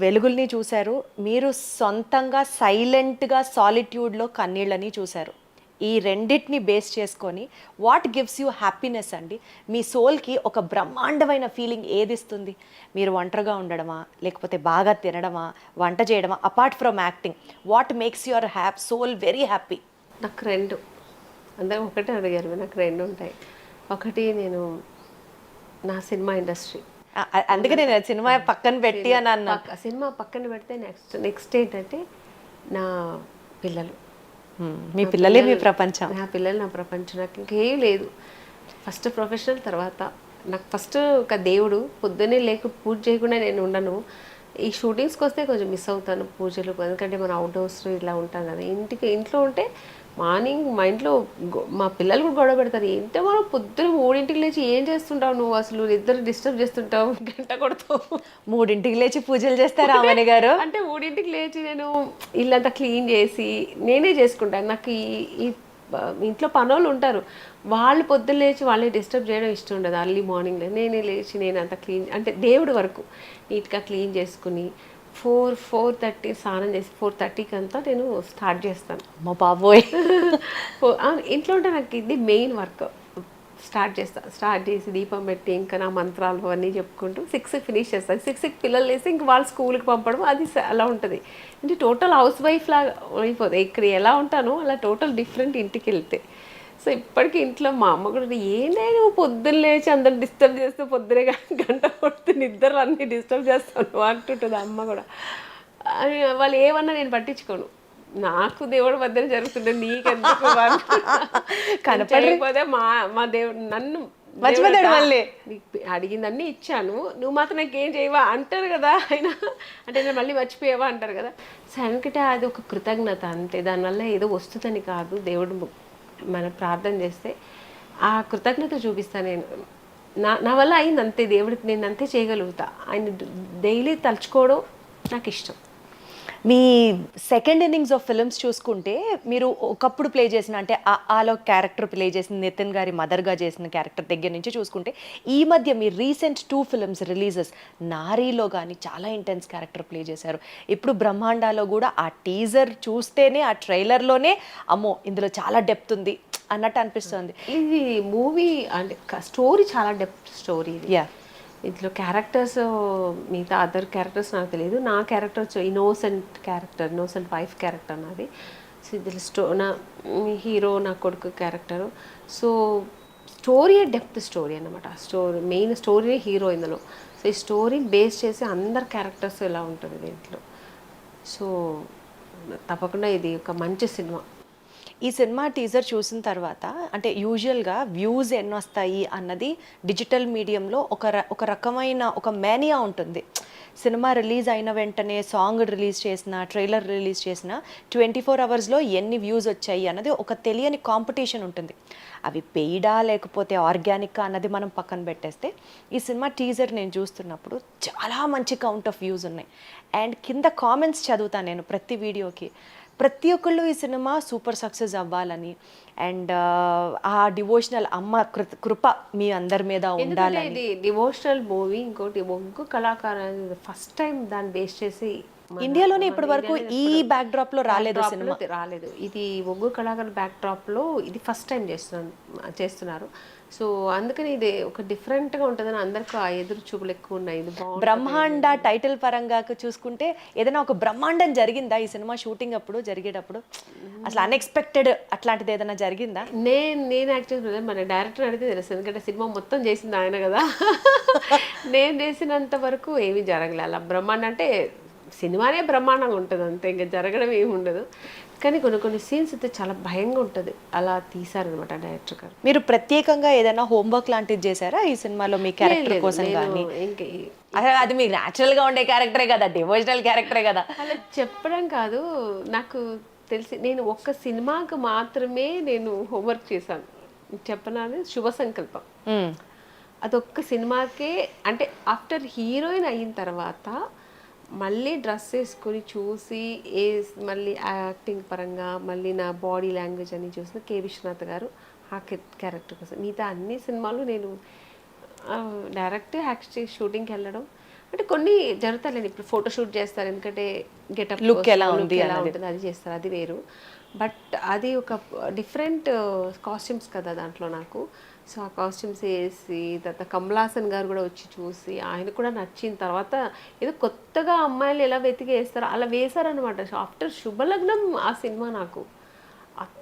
వెలుగుల్ని చూశారు. మీరు సొంతంగా సైలెంట్గా సాలిట్యూడ్లో కన్నీళ్ళని చూశారు. ఈ రెండిటిని బేస్ చేసుకొని వాట్ గివ్స్ యూ హ్యాపీనెస్ అండి? మీ సోల్కి ఒక బ్రహ్మాండమైన ఫీలింగ్ ఏది ఇస్తుంది? మీరు ఒంటరిగా ఉండడమా? లేకపోతే బాగా తినడమా? వంట చేయడమా? Apart from acting what makes your hap soul very happy? నాకు రెండు. అందరం ఒకటే అడిగారు నాకు రెండు ఉంటాయి. ఒకటి నేను నా సినిమా ఇండస్ట్రీ. అందుకే నేను సినిమా పక్కన పెట్టి అని అన్నా సినిమా పక్కన పెడితే నెక్స్ట్ నెక్స్ట్ ఏంటంటే నా పిల్లలు. మీ పిల్లలే మీ ప్రపంచం. నా పిల్లలు నా ప్రపంచం. నాకు ఇంకేం లేదు. ఫస్ట్ ప్రొఫెషనల్ తర్వాత నాకు ఫస్ట్ ఒక దేవుడు పొద్దున్నే లేక పూజ చేయకుండా నేను ఉండను. ఈ షూటింగ్స్కి వస్తే కొంచెం మిస్ అవుతాను పూజలు ఎందుకంటే మన అవుట్డోర్స్ ఇలా ఉంటాం కదా. ఇంటికి ఇంట్లో ఉంటే మార్నింగ్ మా ఇంట్లో మా పిల్లలు కూడా గొడవ పెడతారు. ఏంటో మనం పొద్దున మూడింటికి లేచి ఏం చేస్తుంటావు నువ్వు? అసలు ఇద్దరు డిస్టర్బ్ చేస్తుంటావు గంట కొడతావు. మూడింటికి లేచి పూజలు చేస్తారా అమ్మని గారు? అంటే మూడింటికి లేచి నేను ఇల్లంతా క్లీన్ చేసి నేనే చేసుకుంటాను. నాకు ఈ ఇంట్లో పనోళ్ళు ఉంటారు. వాళ్ళు పొద్దున్న లేచి వాళ్ళని డిస్టర్బ్ చేయడం ఇష్టం ఉండదు. అర్లీ మార్నింగ్ నేనే లేచి నేను అంతా క్లీన్ అంటే దేవుడి వరకు నీట్గా క్లీన్ చేసుకుని ఫోర్ ఫోర్ థర్టీ స్నానం చేసి ఫోర్ థర్టీకి అంతా నేను స్టార్ట్ చేస్తాను. అమ్మ బాబోయ్. ఇంట్లో ఉంటే నాకు ఇది మెయిన్ వర్క్. స్టార్ట్ చేస్తా స్టార్ట్ చేసి దీపం పెట్టి ఇంకా నా మంత్రాలు అవన్నీ చెప్పుకుంటూ సిక్స్ ఫినిష్ చేస్తాను సిక్స్కి పిల్లలు వేసి ఇంక వాళ్ళు స్కూల్కి పంపడం అది అలా ఉంటుంది. అంటే టోటల్ హౌస్ వైఫ్ లాగా అయిపోతుంది ఇక్కడ ఎలా ఉంటానో అలా టోటల్ డిఫరెంట్ ఇంటికి వెళ్తే. సో ఇప్పటికీ ఇంట్లో మా అమ్మ కూడా ఏంటే నువ్వు పొద్దున్న లేచి అందరు డిస్టర్బ్ చేస్తూ పొద్దునే గంట కొడుతూ నిద్రలు అన్నీ డిస్టర్బ్ చేస్తాను అంటుంటుంది అమ్మ కూడా. అని వాళ్ళు ఏమన్నా నేను పట్టించుకోను. నాకు దేవుడి మధ్యన జరుగుతుండే నీకెందుకు కనపడకపోతే మా మా దేవుడు నన్ను మర్చిపోతాడు మళ్ళీ. అడిగిందన్నీ ఇచ్చాను. నువ్వు మాత్రం నాకు ఏం చేయవా? అంటారు కదా ఆయన. అంటే నేను మళ్ళీ మర్చిపోయావా? అంటారు కదా. సో అనుకుంటే అది ఒక కృతజ్ఞత అంతే. దానివల్ల ఏదో వస్తుందని కాదు. దేవుడు మనం ప్రార్థన చేస్తే ఆ కృతజ్ఞత చూపిస్తాను నేను. నా నా వల్ల అయింది అంతే దేవుడికి నేను అంతే చేయగలుగుతా. ఆయన డైలీ తలుచుకోవడం నాకు ఇష్టం. మీ సెకండ్ ఇన్నింగ్స్ ఆఫ్ ఫిల్మ్స్ చూసుకుంటే మీరు ఒకప్పుడు ప్లే చేసిన అంటే ఆలో క్యారెక్టర్ ప్లే చేసిన నితిన్ గారి మదర్గా చేసిన క్యారెక్టర్ దగ్గర నుంచి చూసుకుంటే ఈ మధ్య మీ రీసెంట్ టూ ఫిల్మ్స్ రిలీజెస్ నారీలో కానీ చాలా ఇంటెన్స్ క్యారెక్టర్ ప్లే చేశారు. ఇప్పుడు బ్రహ్మాండాలో కూడా ఆ టీజర్ చూస్తేనే ఆ ట్రైలర్లోనే అమ్మో ఇందులో చాలా డెప్త్ ఉంది అన్నట్టు అనిపిస్తుంది. ఇది మూవీ అంటే స్టోరీ చాలా డెప్త్ స్టోరీ యా ఇందులో క్యారెక్టర్స్ మిగతా అదర్ క్యారెక్టర్స్ నాకు తెలియదు నా character innocent character innocent wife character నాది. సో ఇందులో స్టో నా హీరో నా కొడుకు character so story depth story అనమాట స్టోరీ మెయిన్ స్టోరీ హీరో ఇందులో. సో ఈ స్టోరీ బేస్ చేసి అందరు క్యారెక్టర్స్ ఇలా ఉంటుంది దీంట్లో. సో తప్పకుండా ఇది ఒక మంచి సినిమా ఈ సినిమా టీజర్ చూసిన తర్వాత అంటే యూజువల్గా వ్యూస్ ఎన్ని వస్తాయి అన్నది డిజిటల్ మీడియంలో ఒక ఒక రకమైన ఒక మేనియా ఉంటుంది. సినిమా రిలీజ్ అయిన వెంటనే సాంగ్ రిలీజ్ చేసిన ట్రైలర్ రిలీజ్ చేసిన ట్వంటీ ఫోర్ అవర్స్లో ఎన్ని వ్యూస్ వచ్చాయి అన్నది ఒక తెలియని కాంపిటీషన్ ఉంటుంది. అవి పెయిడా లేకపోతే ఆర్గానిక్ అన్నది మనం పక్కన పెట్టేస్తే ఈ సినిమా టీజర్ నేను చూస్తున్నప్పుడు చాలా మంచి కౌంట్ ఆఫ్ వ్యూస్ ఉన్నాయి. అండ్ కింద కామెంట్స్ చదువుతాను నేను ప్రతి వీడియోకి ప్రతి ఒక్కళ్ళు ఈ సినిమా సూపర్ సక్సెస్ అవ్వాలని. అండ్ ఆ డివోషనల్ అమ్మ కృ- కృప మీ అందరి మీద ఇది డివోషనల్ మూవీ ఇంకోటి ఒగ్గు కళాకారు ఫస్ట్ టైం దాన్ని బేస్ చేసి ఇండియాలోనే ఇప్పటి వరకు ఈ బ్యాక్ డ్రాప్లో రాలేదు సినిమా. రాలేదు. ఇది ఒగ్గు కళాకారు బ్యాక్ డ్రాప్లో ఇది ఫస్ట్ టైం చేస్తున్నాను చేస్తున్నారు. సో అందుకని ఇది ఒక డిఫరెంట్గా ఉంటుందని అందరికి ఆ ఎదురు చూపులు ఎక్కువ ఉన్నాయి. ఇది బ్రహ్మాండ టైటిల్ పరంగా చూసుకుంటే ఏదైనా ఒక బ్రహ్మాండం జరిగిందా ఈ సినిమా షూటింగ్ అప్పుడు జరిగేటప్పుడు? అసలు అన్ఎక్స్పెక్టెడ్ అట్లాంటిది ఏదైనా జరిగిందా? నేను నేను యాక్చువల్గా మన డైరెక్టర్ అడిగితే తెలుసు ఎందుకంటే సినిమా మొత్తం చేసింది ఆయన కదా. నేను చేసినంత వరకు ఏమీ జరగలే. అలా బ్రహ్మాండం అంటే సినిమానే బ్రహ్మాండంగా ఉంటుంది అంతే ఇంకా జరగడం ఏమి ఉండదు. కానీ కొన్ని కొన్ని సీన్స్ అయితే చాలా భయంగా ఉంటుంది. అలా తీశారనమాట డైరెక్టర్ గారు. మీరు ప్రత్యేకంగా ఏదైనా హోంవర్క్ లాంటిది చేశారా? ఈ సినిమాలో మీ క్యారెక్టర్ కోసం కానీ అసలు అది మీకు న్యాచురల్గా ఉండే క్యారెక్టరే కదా డివోషనల్ క్యారెక్టరే కదా. అలా చెప్పడం కాదు. నాకు తెలిసి నేను ఒక్క సినిమాకు మాత్రమే నేను హోంవర్క్ చేశాను. చెప్పనాది శుభ సంకల్పం. అదొక్క సినిమాకే అంటే ఆఫ్టర్ హీరోయిన్ అయిన తర్వాత మళ్ళీ డ్రెస్ వేసుకొని చూసి ఏ మళ్ళీ యాక్టింగ్ పరంగా మళ్ళీ నా బాడీ లాంగ్వేజ్ అని చూసిన కే విశ్వనాథ్ గారు ఆ క్యారెక్టర్ కోసం. మిగతా అన్ని సినిమాలు నేను డైరెక్ట్ యాక్ట్ షూటింగ్కి వెళ్ళడం. అంటే కొన్ని జరుగుతాయి ఇప్పుడు ఫోటోషూట్ చేస్తారు. ఎందుకంటే గెటప్ Look ఎలా ఉంది ఎలా. ఉంటుంది అది చేస్తారు. అది వేరు. బట్ అది ఒక డిఫరెంట్ కాస్ట్యూమ్స్ కదా దాంట్లో నాకు. సో ఆ కాస్ట్యూమ్స్ వేసి తర్వాత కమలాసన్ గారు కూడా వచ్చి చూసి ఆయన కూడా నచ్చిన తర్వాత ఏదో కొత్తగా అమ్మాయిలు ఎలా వెతికి వేస్తారో అలా వేశారనమాట ఆఫ్టర్ శుభలగ్నం ఆ సినిమా నాకు.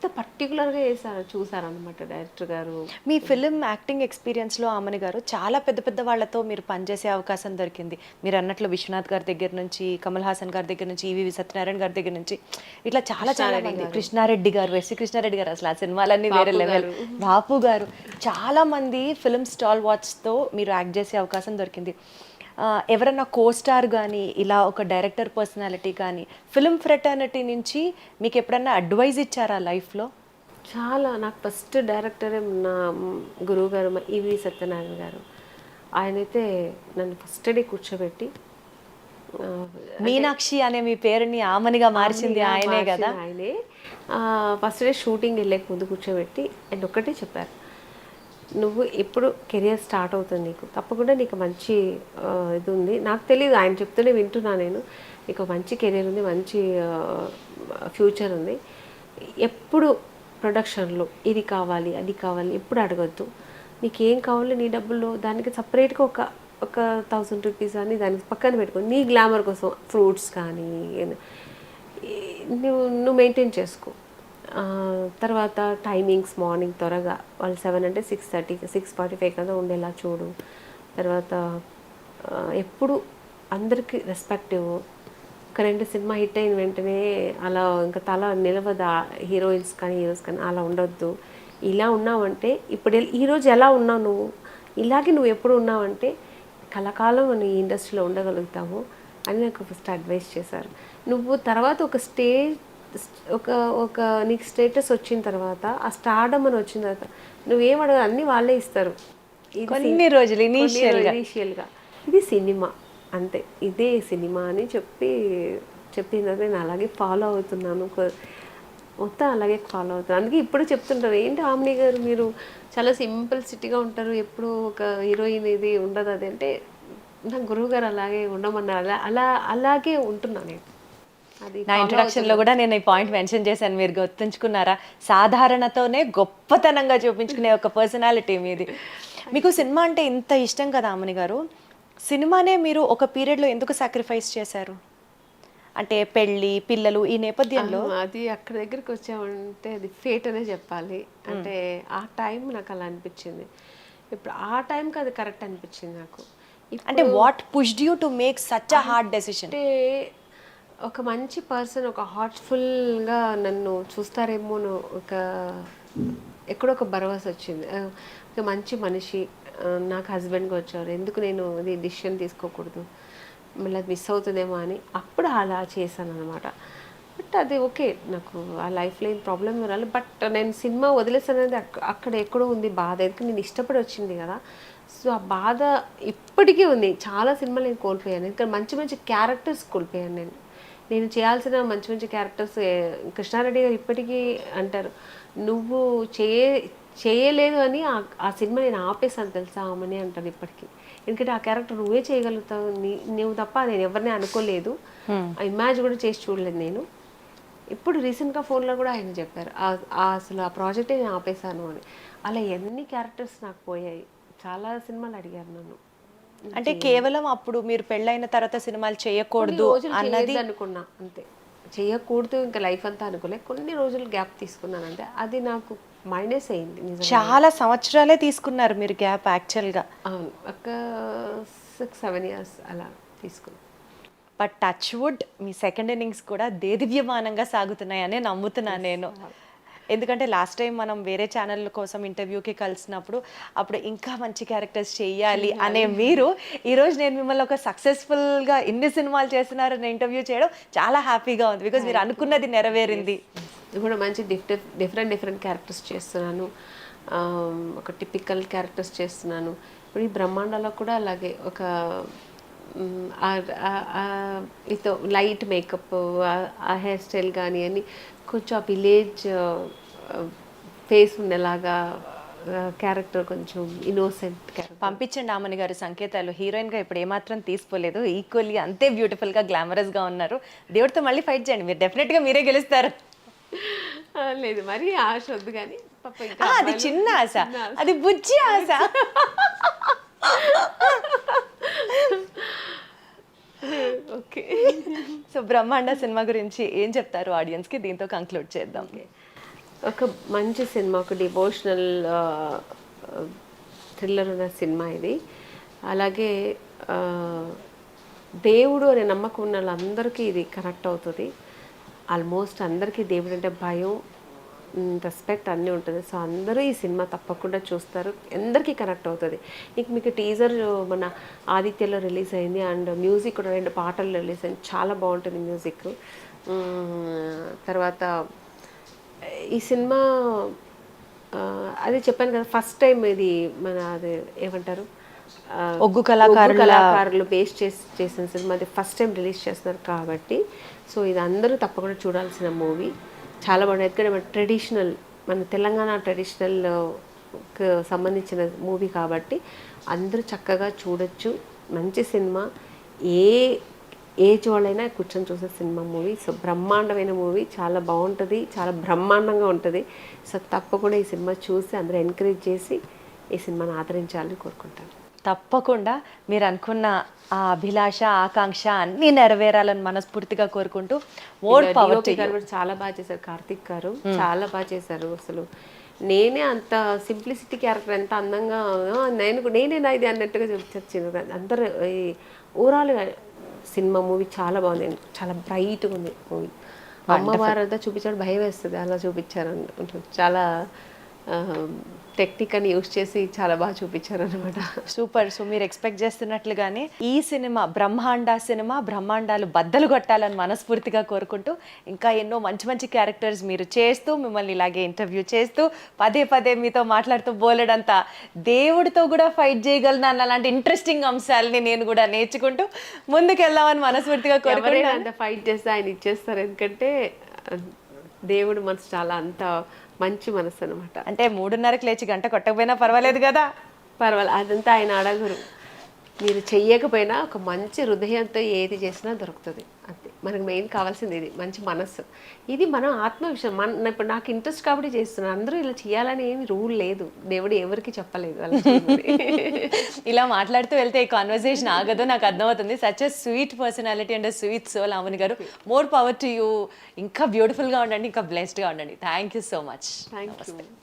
అంత పర్టికులర్గా వేసారు చూసారనమాట డైరెక్టర్ గారు. మీ ఫిలిం యాక్టింగ్ ఎక్స్పీరియన్స్లో ఆమని గారు చాలా పెద్ద పెద్ద వాళ్ళతో మీరు పనిచేసే అవకాశం దొరికింది. మీరు అన్నట్లు విశ్వనాథ్ గారి దగ్గర నుంచి కమల్ హాసన్ గారి దగ్గర నుంచి ఈవి సత్యనారాయణ గారి దగ్గర నుంచి ఇట్లా చాలా చాలా మంది. కృష్ణారెడ్డి గారు ఎస్వి కృష్ణారెడ్డి గారు అసలు ఆ సినిమాలన్నీ వేరే లెవెల్ బాపు గారు. చాలా మంది ఫిలిం స్టాల్ వాచ్తో మీరు యాక్ట్ చేసే అవకాశం దొరికింది. ఆ, ఎవరన్నా కో స్టార్ కానీ ఇలా ఒక డైరెక్టర్ పర్సనాలిటీ కానీ ఫిలిం ఫ్రెటర్నిటీ నుంచి మీకు ఎప్పుడన్నా అడ్వైజ్ ఇచ్చారా లైఫ్లో? చాలా. నాకు ఫస్ట్ డైరెక్టర్ నా గురువు గారు మా ఈవి సత్యనారాయణ గారు. ఆయనైతే నన్ను ఫస్ట్ డే కూర్చోబెట్టి మీనాక్షి అనే మీ పేరుని ఆమనిగా మార్చింది ఆయనే కదా? ఆయనే. ఫస్ట్ డే షూటింగ్ వెళ్ళే ముందు కూర్చోబెట్టి అండ్ ఒక్కటే చెప్పారు. నువ్వు ఎప్పుడు కెరియర్ స్టార్ట్ అవుతుంది నీకు? తప్పకుండా నీకు మంచి ఇది ఉంది. నాకు తెలియదు ఆయన చెప్తూనే వింటున్నా నేను. నీకు మంచి కెరియర్ ఉంది మంచి ఫ్యూచర్ ఉంది. ఎప్పుడు ప్రొడక్షన్లో ఇది కావాలి అది కావాలి ఎప్పుడు అడగద్దు. నీకు ఏం కావాలో నీ డబ్బుల్లో దానికి సపరేట్గా ఒక ఒక థౌసండ్ రూపీస్ అని దానికి పక్కన పెట్టుకో. నీ గ్లామర్ కోసం ఫ్రూట్స్ కానీ నువ్వు నువ్వు మెయింటైన్ చేసుకో. తర్వాత టైమింగ్స్ మార్నింగ్ త్వరగా వాళ్ళు సెవెన్ అంటే six thirty six forty five కదా ఉండేలా చూడు. తర్వాత ఎప్పుడు అందరికీ రెస్పెక్టివ్ ఒక రెండు సినిమా హిట్ అయిన వెంటనే అలా ఇంకా తల నిలవదా? హీరోయిన్స్ కానీ హీరోస్ కానీ అలా ఉండొద్దు. ఇలా ఉన్నావంటే ఇప్పుడు ఈరోజు ఎలా ఉన్నావు నువ్వు? ఇలాగే నువ్వు ఎప్పుడు ఉన్నావంటే కలకాలం మనం ఈ ఇండస్ట్రీలో ఉండగలుగుతాము అని నాకు ఫస్ట్ అడ్వైస్ చేశారు. నువ్వు తర్వాత ఒక స్టేజ్ ఒక ఒక నీకు స్టేటస్ వచ్చిన తర్వాత ఆ స్టార్డమ్ అని వచ్చిన తర్వాత నువ్వేం అడగదు అన్నీ వాళ్ళే ఇస్తారు. కొన్ని రోజులు. ఇనీషియల్గా ఇది సినిమా. అంతే. ఇదే సినిమా అని చెప్పి తర్వాత నేను అలాగే ఫాలో అవుతున్నాను. మొత్తం అలాగే ఫాలో అవుతాను అందుకే ఇప్పుడు చెప్తుంటారు ఏంటి ఆమ్ని గారు మీరు చాలా సింపుల్ సిటీగా ఉంటారు ఎప్పుడు ఒక హీరోయిన్ ఇది ఉండదు అది అంటే నా గురువు గారు అలాగే ఉండమన్నారు. అలా అలా అలాగే ఉంటున్నా నేను. అది నా ఇంట్రడక్షన్లో కూడా నేను ఈ పాయింట్ మెన్షన్ చేశాను మీరు గుర్తుంచుకున్నారా? సాధారణతోనే గొప్పతనంగా చూపించుకునే ఒక పర్సనాలిటీ మీది. మీకు సినిమా అంటే ఇంత ఇష్టం కదా అమ్మని గారు? సినిమానే మీరు ఒక పీరియడ్లో ఎందుకు సాక్రిఫైస్ చేశారు? అంటే పెళ్ళి పిల్లలు ఈ నేపథ్యంలో? అది అక్కడ దగ్గరికి వచ్చామంటే అది ఫేట్ అనే చెప్పాలి. అంటే ఆ టైం నాకు అలా అనిపించింది. ఇప్పుడు ఆ టైంకి అది కరెక్ట్ అనిపించింది నాకు. అంటే what pushed you to make such a hard decision అంటే ఒక మంచి పర్సన్ ఒక హార్ట్ఫుల్గా నన్ను చూస్తారేమో ఒక ఎక్కడో ఒక భరోసా వచ్చింది. ఒక మంచి మనిషి నాకు హస్బెండ్గా వచ్చారు. ఎందుకు నేను ఇది డిసిషన్ తీసుకోకూడదు? మళ్ళీ అది మిస్ అవుతుందేమో అని అప్పుడు అలా చేశాను అనమాట బట్ అది ఓకే నాకు ఆ లైఫ్లో ఏం ప్రాబ్లం రాలి బట్ నేను సినిమా వదిలేసానది అక్కడ ఎక్కడో ఉంది బాధ. ఎందుకంటే నేను ఇష్టపడి వచ్చింది కదా. సో ఆ బాధ ఇప్పటికీ ఉంది. చాలా సినిమాలు నేను కోల్పోయాను. ఎందుకంటే మంచి మంచి క్యారెక్టర్స్ కోల్పోయాను నేను. నేను చేయాల్సిన మంచి మంచి క్యారెక్టర్స్ కృష్ణారెడ్డి గారు ఇప్పటికీ అంటారు నువ్వు చేయ చేయలేదు అని ఆ సినిమా నేను ఆపేసాను తెలుసా ఆమెని? అంటారు ఇప్పటికీ. ఎందుకంటే ఆ క్యారెక్టర్ నువ్వే చేయగలుగుతావు నీ నువ్వు తప్ప నేను ఎవరిని అనుకోలేదు. ఆ ఇమాజ్ కూడా చేసి చూడలేదు నేను. ఇప్పుడు రీసెంట్గా ఫోన్లో కూడా ఆయన చెప్పారు అసలు ఆ ప్రాజెక్టే నేను ఆపేశాను అని. అలా ఎన్ని క్యారెక్టర్స్ నాకు పోయాయి. చాలా సినిమాలు అడిగారు నన్ను. అంటే కేవలం అప్పుడు మీరు పెళ్ళైన తర్వాత సినిమాలు చేయకూడదు అన్నది అనుకున్నా అంతే. చేయకూడదు ఇంకా లైఫ్ అంతా అనుకోలే. కొన్ని రోజులు గ్యాప్ తీసుకున్నాను అంటే అది నాకు మైనస్ అయింది చాలా సంవత్సరాలే తీసుకున్నారు మీరు గ్యాప్ యాక్చువల్గా. అవును ఒక సిక్స్ సెవెన్ ఇయర్స్ అలా తీసుకున్నాను బట్ టచ్ వుడ్ మీ సెకండ్ ఇన్నింగ్స్ కూడా దేదివ్యమానంగా సాగుతున్నాయని నమ్ముతున్నాను నేను. ఎందుకంటే లాస్ట్ టైం మనం వేరే ఛానల్ కోసం ఇంటర్వ్యూకి కలిసినప్పుడు అప్పుడు ఇంకా మంచి క్యారెక్టర్స్ చేయాలి అనే మీరు ఈరోజు నేను మిమ్మల్ని ఒక సక్సెస్ఫుల్గా ఇన్ని సినిమాలు చేస్తున్నారని ఇంటర్వ్యూ చేయడం చాలా హ్యాపీగా ఉంది. బికాజ్ మీరు అనుకున్నది నెరవేరింది. ఇప్పుడు మంచి డిఫరెంట్ డిఫరెంట్ డిఫరెంట్ క్యారెక్టర్స్ చేస్తున్నాను. ఒక టిపికల్ క్యారెక్టర్స్ చేస్తున్నాను. ఇప్పుడు ఈ బ్రహ్మాండాలో కూడా అలాగే ఒక ఇతో లైట్ మేకప్ ఆ హెయిర్ స్టైల్ కానీ అని కొంచెం ఆ విలేజ్ ఫేస్ ఉండేలాగా క్యారెక్టర్ కొంచెం ఇన్నోసెంట్ క్యారెక్టర్ పంపించండి ఆమని గారు సంకేతాలు. హీరోయిన్గా ఇప్పుడు ఏమాత్రం తీసుకోలేదు. ఈక్వల్లీ అంతే బ్యూటిఫుల్గా గ్లామరస్గా ఉన్నారు. దేవుడితో మళ్ళీ ఫైట్ చేయండి. మీరు డెఫినెట్గా మీరే గెలుస్తారు. లేదు. మరి ఆశ వద్దు కానీ అది చిన్న ఆశ. అది బుజ్జి ఆశ ఓకే సో బ్రహ్మాండ సినిమా గురించి ఏం చెప్తారు ఆడియన్స్కి? దీంతో కంక్లూడ్ చేద్దాం. ఒక మంచి సినిమా ఒక డివోషనల్ థ్రిల్లర్ ఉన్న సినిమా ఇది. అలాగే దేవుడు అనే నమ్మకం ఉన్న వాళ్ళందరికీ ఇది కనెక్ట్ అవుతుంది. ఆల్మోస్ట్ అందరికీ దేవుడు అంటే భయం రెస్పెక్ట్ అన్నీ ఉంటుంది. సో అందరూ ఈ సినిమా తప్పకుండా చూస్తారు. అందరికీ కనెక్ట్ అవుతుంది. ఇంక మీకు టీజర్ మన ఆదిత్యలో రిలీజ్ అయింది అండ్ మ్యూజిక్ కూడా రెండు పాటలు రిలీజ్ అయింది. చాలా బాగుంటుంది మ్యూజిక్ తర్వాత ఈ సినిమా అదే చెప్పాను కదా ఫస్ట్ టైం ఇది మన అది ఏమంటారు? ఒగ్గు కళాకారుల- ఒగ్గు కళాకారులు బేస్ చేసి చేసిన సినిమా. అది ఫస్ట్ టైం రిలీజ్ చేస్తున్నారు కాబట్టి. సో ఇది అందరూ తప్పకుండా చూడాల్సిన మూవీ చాలా బాగుంది. ఎందుకంటే మన ట్రెడిషనల్ మన తెలంగాణ ట్రెడిషనల్ సంబంధించిన మూవీ కాబట్టి అందరూ చక్కగా చూడొచ్చు. మంచి సినిమా. ఏ ఏజ్ వాళ్ళైనా కూర్చొని చూసే సినిమా మూవీ సో బ్రహ్మాండమైన మూవీ చాలా బాగుంటుంది. చాలా బ్రహ్మాండంగా ఉంటుంది. సో తప్పకుండా ఈ సినిమా చూసి అందరూ ఎంకరేజ్ చేసి ఈ సినిమాని ఆదరించాలని కోరుకుంటాను. తప్పకుండా మీరు అనుకున్న ఆ అభిలాష ఆకాంక్ష అన్ని నెరవేరాలని మనస్ఫూర్తిగా కోరుకుంటూ మోర్ పవర్ చాలా బాగా చేశారు కార్తిక్ గారు. చాలా బాగా చేశారు అసలు. నేనే అంత సింప్లిసిటీ క్యారెక్టర్ ఎంత అందంగా నేను కూడా- నేనేనా ఇది అన్నట్టుగా చూపించారు అందరు ఈ ఓవరాల్ సినిమా మూవీ చాలా బాగుంది. చాలా బ్రైట్గా ఉంది మూవీ. అమ్మవారు అంతా చూపించాడు భయం వేస్తుంది అలా చూపించారు. చాలా టెక్నిక్ అని యూస్ చేసి చాలా బాగా చూపించారు అనమాట సూపర్ సో మీరు ఎక్స్పెక్ట్ చేస్తున్నట్లుగానే ఈ సినిమా బ్రహ్మాండ సినిమా బ్రహ్మాండాలు బద్దలు కొట్టాలని మనస్ఫూర్తిగా కోరుకుంటూ ఇంకా ఎన్నో మంచి మంచి క్యారెక్టర్స్ మీరు చేస్తూ మిమ్మల్ని ఇలాగే ఇంటర్వ్యూ చేస్తూ పదే పదే మీతో మాట్లాడుతూ బోలెడంత దేవుడితో కూడా ఫైట్ చేయగలను అన్న అలాంటి ఇంట్రెస్టింగ్ అంశాలని నేను కూడా నేర్చుకుంటూ ముందుకెళ్దామని మనస్ఫూర్తిగా కోరుకుంటూ ఎవరైనా అంత ఫైట్ చేస్తే ఆయన ఇచ్చేస్తారు. ఎందుకంటే దేవుడు మనసు చాలా అంత మంచి మనసు అనమాట అంటే మూడున్నరకు లేచి గంట కొట్టకపోయినా పర్వాలేదు కదా? పర్వాలేదు అదంతా ఆయన అడగరు మీరు చెయ్యకపోయినా ఒక మంచి హృదయంతో ఏది చేసినా దొరుకుతుంది. అంతే. మనకు మెయిన్ కావాల్సింది ఇది మంచి మనస్సు. ఇది మనం ఆత్మ విషయం మన ఇప్పుడు నాకు ఇంట్రెస్ట్ కాబట్టి చేస్తున్నాను అందరూ ఇలా చేయాలని ఏమి రూల్ లేదు. దేవుడు ఎవరికి చెప్పలేదు. ఇలా మాట్లాడుతూ వెళ్తే ఈ కాన్వర్సేషన్ ఆగదు. నాకు అర్థమవుతుంది. Such sweet personality and sweet soul Amani garu. More power to you ఇంకా బ్యూటిఫుల్గా ఉండండి ఇంకా బ్లెస్డ్గా ఉండండి. Thank you so much thank you